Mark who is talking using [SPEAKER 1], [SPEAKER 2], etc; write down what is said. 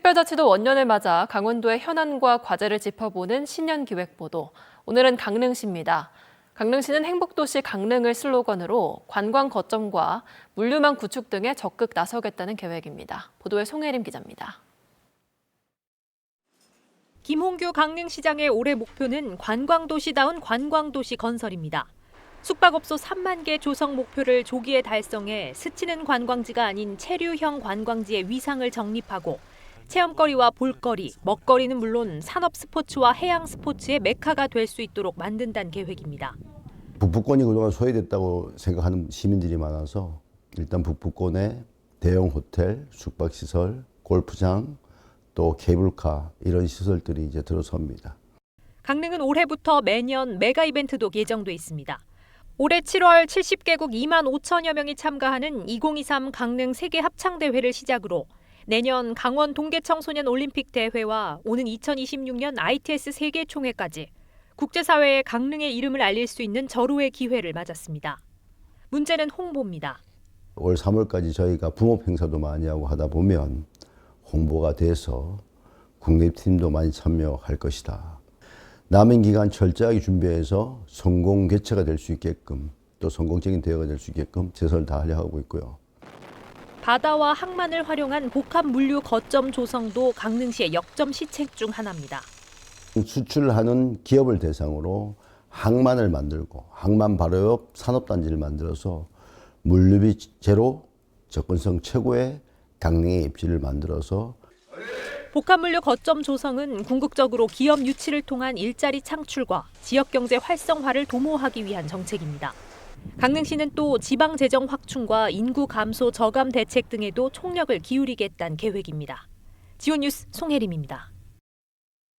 [SPEAKER 1] 특별자치도 원년을 맞아 강원도의 현안과 과제를 짚어보는 신년 기획 보도. 오늘은 강릉시입니다. 강릉시는 행복도시 강릉을 슬로건으로 관광 거점과 물류망 구축 등에 적극 나서겠다는 계획입니다. 보도에 송혜림 기자입니다.
[SPEAKER 2] 김홍규 강릉시장의 올해 목표는 관광도시다운 관광도시 건설입니다. 숙박업소 3만 개 조성 목표를 조기에 달성해 스치는 관광지가 아닌 체류형 관광지의 위상을 정립하고 체험거리와 볼거리, 먹거리는 물론 산업 스포츠와 해양 스포츠의 메카가 될 수 있도록 만든다는 계획입니다.
[SPEAKER 3] 북부권이 그동안 소외됐다고 생각하는 시민들이 많아서 일단 북부권에 대형 호텔, 숙박시설, 골프장, 또 케이블카 이런 시설들이 이제 들어섭니다.
[SPEAKER 2] 강릉은 올해부터 매년 메가 이벤트도 예정돼 있습니다. 올해 7월 70개국 2만 5천여 명이 참가하는 2023 강릉 세계 합창 대회를 시작으로 내년 강원 동계청소년 올림픽 대회와 오는 2026년 ITS 세계 총회까지 국제사회에 강릉의 이름을 알릴 수 있는 절호의 기회를 맞았습니다. 문제는 홍보입니다.
[SPEAKER 3] 올 3월까지 저희가 붕업 행사도 많이 하고 하다 보면 홍보가 돼서 국내 팀도 많이 참여할 것이다. 남은 기간 철저하게 준비해서 성공 개최가 될 수 있게끔 또 성공적인 대회가 될 수 있게끔 최선을 다하려 하고 있고요.
[SPEAKER 2] 바다와 항만을 활용한 복합 물류 거점 조성도 강릉시의 역점 시책 중 하나입니다.
[SPEAKER 3] 수출하는 기업을 대상으로 항만을 만들고 항만 발효업 산업단지를 만들어서 물류비 제로 접근성 최고의 강릉의 입지를 만들어서
[SPEAKER 2] 복합물류 거점 조성은 궁극적으로 기업 유치를 통한 일자리 창출과 지역 경제 활성화를 도모하기 위한 정책입니다. 강릉시는 또 지방 재정 확충과 인구 감소 저감 대책 등에도 총력을 기울이겠다는 계획입니다. 지원 뉴스 송혜림입니다.